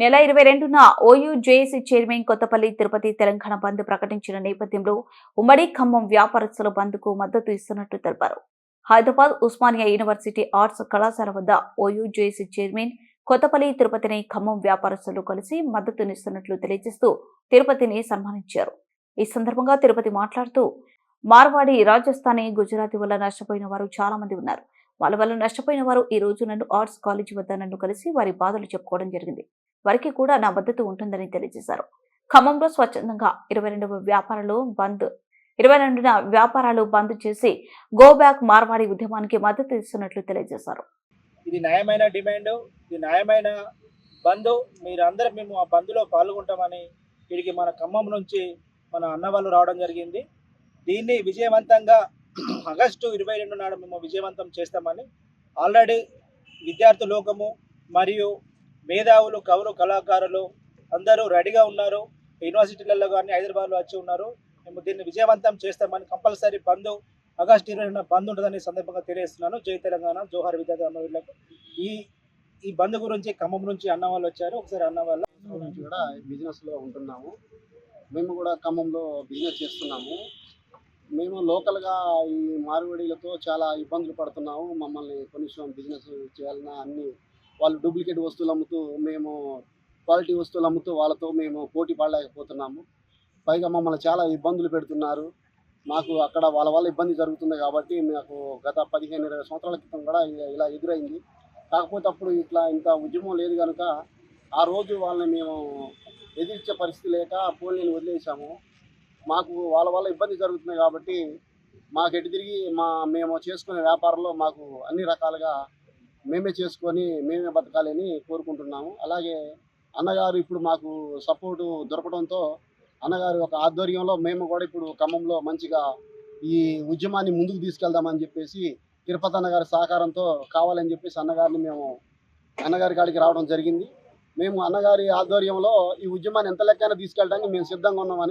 నెల ఇరవై రెండున OU JAC chairman Kothapalli Tirupati Telangana bandh ప్రకటించిన నేపథ్యంలో ఉమ్మడి ఖమ్మం వ్యాపారస్తుల బంద్కు మద్దతు ఇస్తున్నట్లు తెలిపారు. హైదరాబాద్ ఉస్మానియా యూనివర్సిటీ ఆర్ట్స్ కళాశాల వద్ద ఓయూ జేఏసీ చైర్మన్ కొత్తపల్లి తిరుపతిని ఖమ్మం వ్యాపారస్తులు కలిసి మద్దతునిస్తున్నట్లు తెలియజేస్తూ తిరుపతిని సన్మానించారు. ఈ సందర్భంగా తిరుపతి మాట్లాడుతూ మార్వాడి రాజస్థానీ గుజరాతీ వల్ల నష్టపోయిన వారు చాలా మంది ఉన్నారు. వాళ్ళ వల్ల నష్టపోయిన వారు ఈ రోజు నన్ను ఆర్ట్స్ కాలేజీ వద్ద నన్ను కలిసి వారి బాధలు చెప్పుకోవడం జరిగింది. వారికి కూడా నా మద్దతు ఉంటుందని తెలియజేశారు. ఖమ్మంలో స్వచ్ఛందంగా ఇరవై రెండవ వ్యాపారాలు బంద్ ఇరవై రెండున వ్యాపారాలు బంద్ చేసి గో బ్యాక్ మార్వాడి ఉద్యమానికి మద్దతు ఇస్తున్నట్లు తెలియజేశారు. ఇది న్యాయమైన డిమాండ్ ఇది న్యాయమైన బంద్. మీరందరూ మేము ఆ బంద్లో పాల్గొంటామని వీడికి మన ఖమ్మం నుంచి మన అన్నవాళ్ళు రావడం జరిగింది. దీన్ని విజయవంతంగా ఆగస్టు ఇరవై రెండు నాడు మేము విజయవంతం చేస్తామని ఆల్రెడీ విద్యార్థి లోకము మరియు మేధావులు కవులు కళాకారులు అందరూ రెడీగా ఉన్నారు. యూనివర్సిటీలలో కానీ హైదరాబాద్లో వచ్చి ఉన్నారు. మేము దీన్ని విజయవంతం చేస్తామని కంపల్సరీ బంద్ ఆగస్టు ఇరవై రెండున బంద్ ఉంటుందని సందర్భంగా తెలియజేస్తున్నాను. జై తెలంగాణ జోహార్ విద్యార్థి ఈ ఈ బంద్ గురించి ఖమ్మం నుంచి అన్న వాళ్ళు వచ్చారు. ఒకసారి అన్న వాళ్ళు కూడా బిజినెస్లో ఉంటున్నాము. మేము కూడా ఖమ్మంలో బిజినెస్ చేస్తున్నాము. మేము లోకల్గా ఈ మార్వాడీలతో చాలా ఇబ్బందులు పడుతున్నాము. మమ్మల్ని కొంచెం బిజినెస్ చేయాలన్నా అన్ని వాళ్ళు డూప్లికేట్ వస్తువులు అమ్ముతూ మేము క్వాలిటీ వస్తువులు అమ్ముతూ వాళ్ళతో మేము పోటీ పడలేకపోతున్నాము. పైగా మమ్మల్ని చాలా ఇబ్బందులు పెడుతున్నారు. మాకు అక్కడ వాళ్ళ వల్ల ఇబ్బంది జరుగుతుంది కాబట్టి మాకు గత పదిహేను ఇరవై సంవత్సరాల క్రితం కూడా ఇలా- ఎదురైంది. కాకపోతే అప్పుడు ఇట్లా ఇంత ఉద్యమం లేదు కనుక ఆ రోజు వాళ్ళని మేము ఎదిరించే పరిస్థితి లేక పోలీని వదిలేసాము. మాకు వాళ్ళ వల్ల ఇబ్బంది జరుగుతుంది కాబట్టి మాకు ఎటు తిరిగి మా మేము చేసుకునే వ్యాపారంలో మాకు అన్ని రకాలుగా మేమే చేసుకొని మేమే బతకాలని కోరుకుంటున్నాము. అలాగే అన్నగారు ఇప్పుడు మాకు సపోర్టు దొరకడంతో అన్నగారి ఒక ఆధ్వర్యంలో మేము కూడా ఇప్పుడు ఖమ్మంలో మంచిగా ఈ ఉద్యమాన్ని ముందుకు తీసుకెళ్దామని చెప్పేసి తిరుపతి అన్నగారి సహకారంతో కావాలని చెప్పేసి అన్నగారిని మేము అన్నగారి కాడికి రావడం జరిగింది. మేము అన్నగారి ఆధ్వర్యంలో ఈ ఉద్యమాన్ని ఎంత లెక్కైనా తీసుకెళ్ళడానికి మేము సిద్ధంగా ఉన్నామని